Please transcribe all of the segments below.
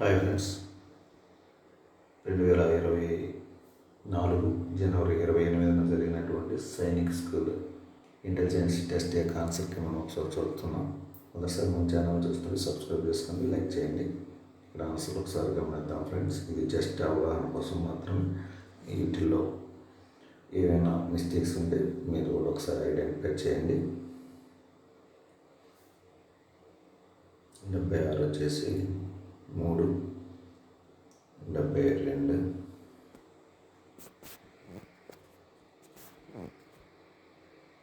Hi friends. రెండు వేల ఇరవై నాలుగు జనవరి ఇరవై ఎనిమిదిన జరిగినటువంటి సైనిక్ స్కూల్ ఇంటెలిజెన్స్ టెస్ట్ ఏ కాన్సెప్ట్కి మనం ఒకసారి చదువుతున్నాం ఒకసారి మన ఛానల్ చూస్తుంటే సబ్స్క్రైబ్ చేసుకోండి లైక్ చేయండి. ఇక్కడ ఆన్సర్ ఒకసారి గమనిద్దాం ఫ్రెండ్స్. ఇది జస్ట్ అవగాహన కోసం మాత్రమే వీటిల్లో ఏవైనా మిస్టేక్స్ ఉంటే మీరు కూడా ఒకసారి ఐడెంటిఫై చేయండి. డెబ్బై ఆరు వచ్చేసి మూడు డెబ్బై రెండు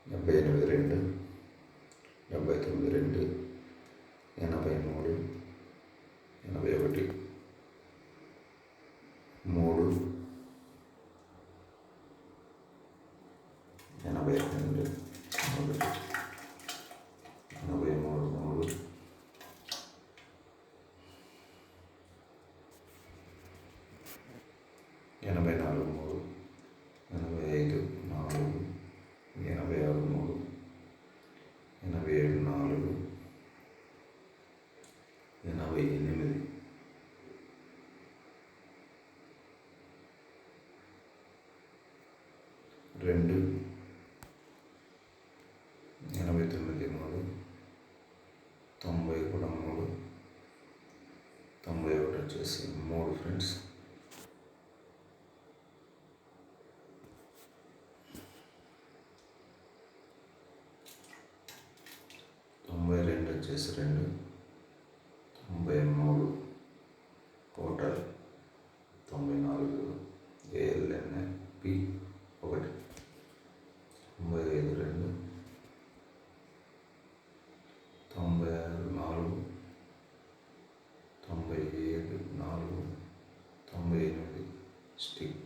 డెబ్బై ఎనిమిది రెండు డెబ్బై తొమ్మిది రెండు ఎనభై మూడు ఎనభై ఒకటి మూడు ఎనభై రెండు ఒకటి ఎనభై మూడు మూడు ఎనభై నాలుగు మూడు ఎనభై ఐదు నాలుగు ఎనభై ఆరు మూడు ఎనభై ఏడు నాలుగు ఎనభై ఎనిమిది. రెండు ఎనభై తొమ్మిది మూడు తొంభై కూడా మూడు తొంభై ఒకటి వచ్చేసి మూడు ఫ్రెండ్స్. చేసి రెండు. తొంభై మూడు పోర్టల్ తొంభై నాలుగు ఏఎల్ఎన్ఎపి ఒకటి. తొంభై ఐదు రెండు. తొంభై ఆరు నాలుగు. తొంభై ఏడు నాలుగు. తొంభై ఎనిమిది స్టిక్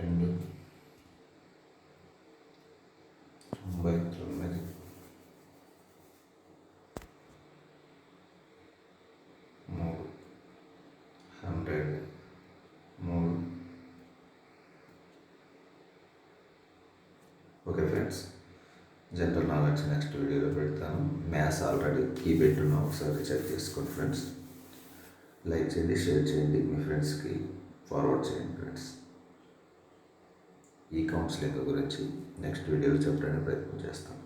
రెండు తొంభై తొమ్మిది మూడు హండ్రెడ్ మూడు. Okay friends general knowledge next వీడియోలో పెడతాను. మ్యాథ్స్ ఆల్రెడీ కీ పెట్టున్నా ఒకసారి చెక్ చేసుకోండి ఫ్రెండ్స్ లైక్ చేయండి షేర్ చేయండి మీ ఫ్రెండ్స్కి ఫార్వర్డ్ చేయండి ఫ్రెండ్స్ ఈ కౌన్సిలింగ్ గురించి నెక్స్ట్ వీడియోలో చెప్పడానికి ప్రయత్నం చేస్తాను.